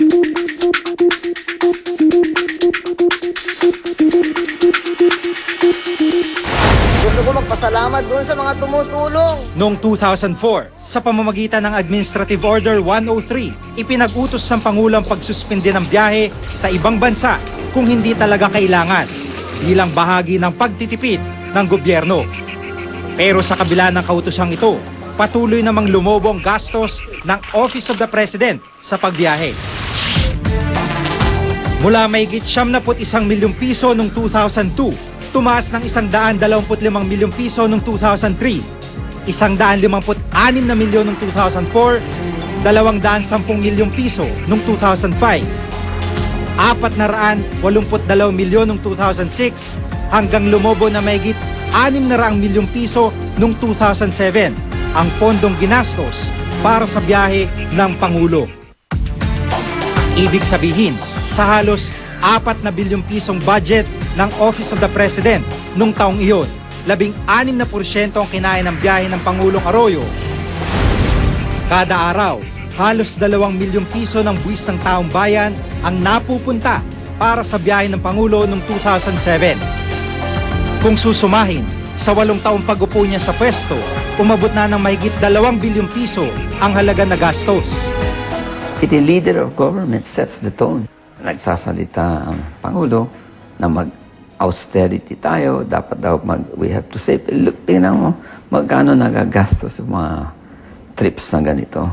Gusto ko magpasalamat doon sa mga tumutulong. Noong 2004, sa pamamagitan ng Administrative Order 103, ipinag-utos ng Pangulo ang pagsuspindi ng biyahe sa ibang bansa kung hindi talaga kailangan bilang bahagi ng pagtitipid ng gobyerno. Pero sa kabila ng kautosang ito, patuloy namang lumobo ang gastos ng Office of the President sa pagbiyahe. Mula may git 71 milyong piso noong 2002, tumaas ng 125 milyong piso noong 2003, 156 na milyon noong 2004, 210 milyong piso noong 2005, 482 milyon noong 2006, hanggang lumobo na may git 600 milyong piso noong 2007, ang pondong ginastos para sa biyahe ng Pangulo. Ibig sabihin, sa halos 4 na bilyong pisong budget ng Office of the President nung taong iyon, labing 6 na porsyento ang kinain ng biyahe ng Pangulong Arroyo. Kada araw, halos 2 milyong piso ng buwis ng taong bayan ang napupunta para sa biyahe ng Pangulo noong 2007. Kung susumahin, sa walong taong pag-upo niya sa pwesto, umabot na ng mahigit 2 bilyong piso ang halaga na gastos. The leader of government sets the tone. Nagsasalita ang Pangulo na mag-austerity tayo, dapat daw mag, we have to save. Look, tingnan mo, magkano nagagastos sa mga trips na ganito.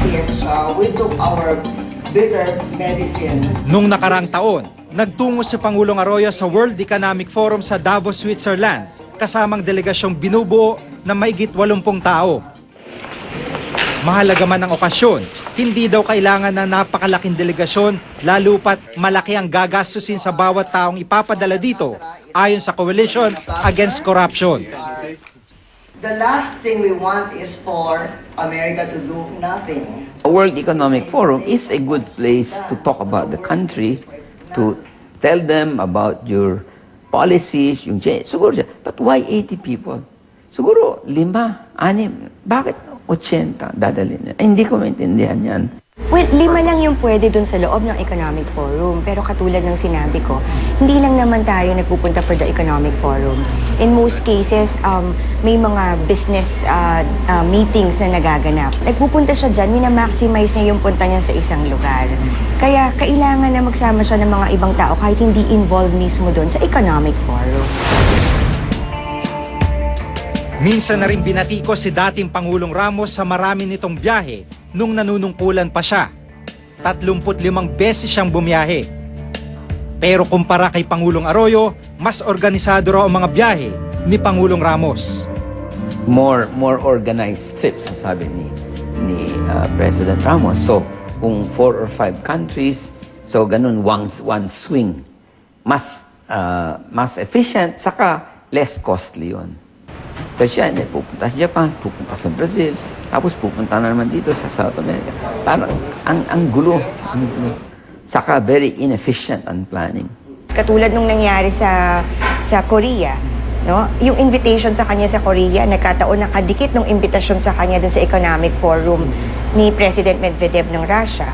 Philippines, we took our bitter medicine. Nung nakarang taon, nagtungo si Pangulong Arroyo sa World Economic Forum sa Davos, Switzerland, kasamang delegasyong binubuo na maigit 80 tao. Mahalaga man ang okasyon, hindi daw kailangan ng napakalaking delegasyon lalo pat malaki ang gagastusin sa bawat taong ipapadala dito ayon sa Coalition Against Corruption. The last thing we want is for America to do nothing. A World Economic Forum is a good place to talk about the country, to tell them about your policies, yung change. Siguro siya, but why 80 people? Siguro, lima, anim. Bakit 80 dadalhin niya? Eh, hindi ko maintindihan yan. Well, lima lang yung pwede dun sa loob ng Economic Forum. Pero katulad ng sinabi ko, hindi lang naman tayo nagpupunta for the Economic Forum. In most cases, um, may mga business uh, uh, meetings na nagaganap. Nagpupunta siya dyan, minamaximize niya yung punta niya sa isang lugar. Kaya kailangan na magsama siya ng mga ibang tao kahit hindi involved mismo dun sa Economic Forum. Minsan na rin binatiko si dating Pangulong Ramos sa marami nitong biyahe nung nanunungkulan pa siya. 35 beses siyang bumiyahe. Pero kumpara kay Pangulong Arroyo, mas organisado raw ang mga biyahe ni Pangulong Ramos. More more organized trips, sabi ni, ni uh, President Ramos. So, kung four or five countries, so ganun, one, one swing. Mas, uh, mas efficient, saka less costly yon. Pero siya, hindi, pupunta sa Japan, pupunta sa Brazil, tapos pupunta na naman dito sa South America. Parang ang, ang gulo. Ang. Saka very inefficient ang planning. Katulad nung nangyari sa sa Korea, no? Yung invitation sa kanya sa Korea, nagkataon nakadikit ng imbitasyon sa kanya dun sa Economic Forum ni President Medvedev ng Russia.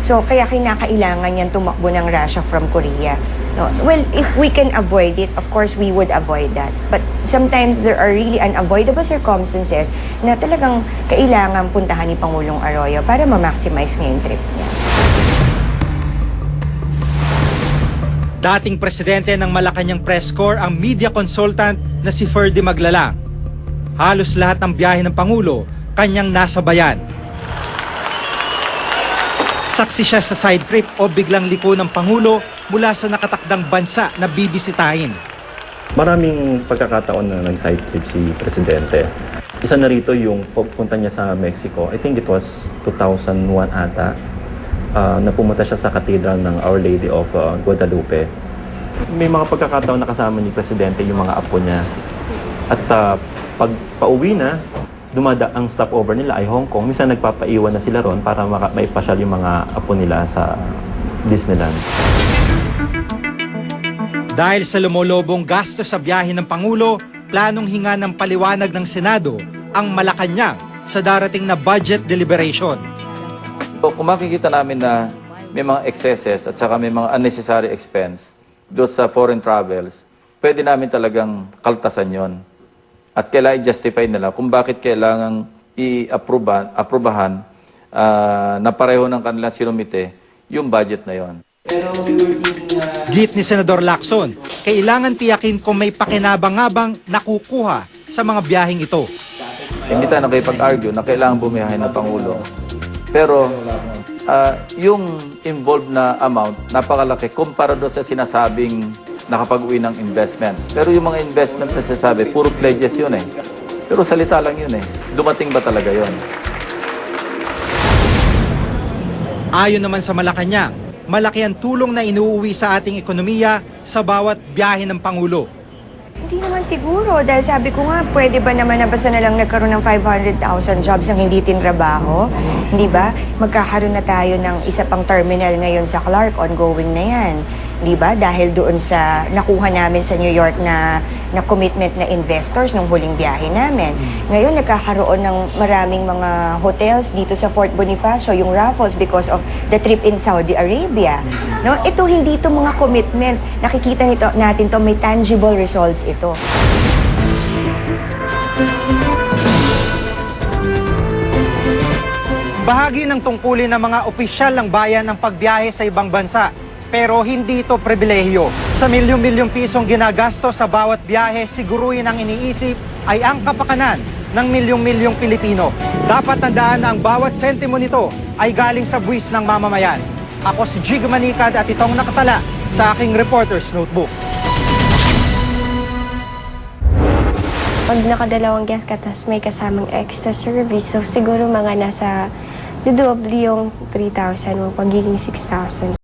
So, kaya kinakailangan niyan tumakbo ng Russia from Korea. No? Well, if we can avoid it, of course, we would avoid that. But sometimes there are really unavoidable circumstances na talagang kailangan puntahan ni Pangulong Arroyo para ma-maximize niya yung trip niya. Dating presidente ng Malacanang Press Corps ang media consultant na si Ferdy Maglalang. Halos lahat ng biyahe ng Pangulo, kanyang nasa bayan. Saksi siya sa side trip o biglang liko ng Pangulo mula sa nakatakdang bansa na bibisitahin. Maraming pagkakataon na nag-side trip si Presidente. Isa na rito yung pupunta niya sa Mexico. I think it was 2001 ata. ah, na pumunta siya sa Cathedral ng Our Lady of ah, Guadalupe. May mga pagkakataon na kasama ni Presidente yung mga apo niya. At ah, pag pauwi na, dumada ang stopover nila ay Hong Kong. Minsan nagpapaiwan na sila ron para maipasyal yung mga apo nila sa Disneyland. Dahil sa lumolobong gasto sa biyahe ng Pangulo, planong hinga ng paliwanag ng Senado ang Malacanang sa darating na budget deliberation. So, kung makikita namin na may mga excesses at saka may mga unnecessary expense doon sa foreign travels, pwede namin talagang kaltasan yon. At kailangan i-justify nila kung bakit kailangan i-approvean, aprobahan ah, na pareho ng kanilang sinumite yung budget na yon. Git ni Senador Lacson, kailangan tiyakin kung may pakinabang-abang nakukuha sa mga biyaheng ito. Hindi tayo nakipag-argue na kailangan bumiyahin ng Pangulo. Pero ah, yung involved na amount, napakalaki kumpara doon sa sinasabing nakapag-uwi ng investments. Pero yung mga investment na sinasabi, puro pledges yun eh. Pero salita lang yun eh. Dumating ba talaga yun? Ayon naman sa Malacanang, malaki ang tulong na inuuwi sa ating ekonomiya sa bawat biyahe ng Pangulo. Hindi naman siguro dahil sabi ko nga pwede ba naman na basta na lang nagkaroon ng 500,000 jobs ang hindi tinrabaho? Hindi ba? Magkakaroon na tayo ng isa pang terminal ngayon sa Clark, ongoing na yan. Hindi ba? Dahil doon sa nakuha namin sa New York na, na commitment na investors nung huling biyahe namin. Ngayon nagkakaroon ng maraming mga hotels dito sa Fort Bonifacio, yung Raffles because of the trip in Saudi Arabia. No? Ito hindi ito mga commitment. Nakikita nito natin to may tangible results ito. Bahagi ng tungkulin ng mga opisyal ng bayan ang pagbiyahe sa ibang bansa. Pero hindi ito pribilehyo. Sa milyong-milyong pisong ginagasto sa bawat biyahe, siguruhin ang iniisip ay ang kapakanan ng milyong-milyong Pilipino. Dapat tandaan na ang bawat sentimo nito ay galing sa buwis ng mamamayan. Ako si Jig Manikad at itong nakatala sa aking reporter's notebook. Pag nakadalawang guest ka, tapos may kasamang extra service, so siguro mga nasa dodoble yung 3,000 o pagiging 6,000.